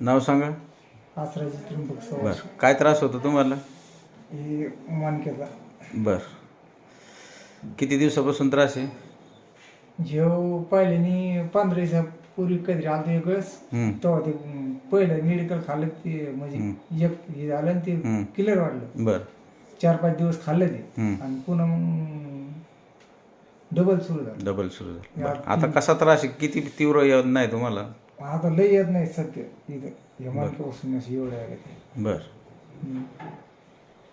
नाव सांगा. त्रिंबक बर. सवाश काय त्रास होतो तुम्हाला? हे मानकेचा. बर. किती दिवसापासून त्रास आहे? जेव पहिल्यानी पंधरा दिवसापूर्वी कधी आलं एक वेळेस. हम्म, तेव्हा ते पहिलं मेडिकल खाल्लं ते म्हणजे एक हे झालं आणि ते. क्लिअर वाढलं. बर. चार पाच दिवस खाल्लं ते. हम्म. आणि पुन्हा मग डबल सुरू झालं. डबल सुरू झालं. बरं. आता कसा त्रास आहे? किती तीव्र येत नाही तुम्हाला? आता लय येत नाही सध्या. इथं एवढं बर.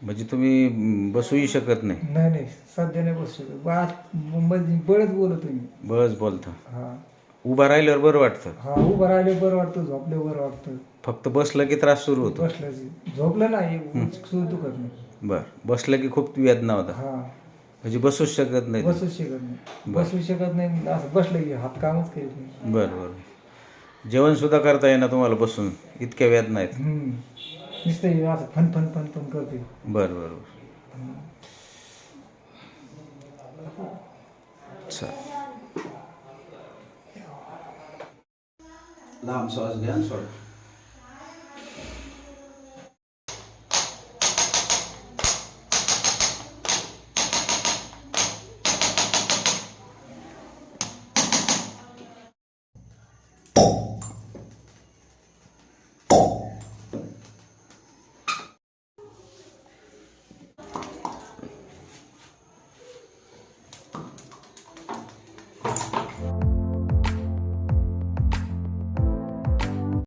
म्हणजे तुम्ही बसूही शकत नाही? नाही नाही. सध्या नाही बसू शकत. बात मध्ये बळच बोलत तुम्ही बस बोलता. हा. उभा राहिल्यावर बरं वाटतं. हा उभं राहिले बरं वाटतं झोपले बरं वाटतं. फक्त बसलं की त्रास सुरू होतो. बसलं की- झोपलं नाही सुरू दुखत नाही. बर. बसलं की खूप वेदना होता हा. म्हणजे बसूच शकत नाही बसू शकत नाही. बसू शकत नाही असं बसलं की हात कामच करीत नाही. बरं बरं. जेवण सुद्धा करता येणार तुम्हाला बसून. इतक्या वेदना आहेत हम्म. नुसतं असं फन फन फन फन करते. बरं बरं बरं. अच्छा लांब श्वास घ्या आणि सोडा.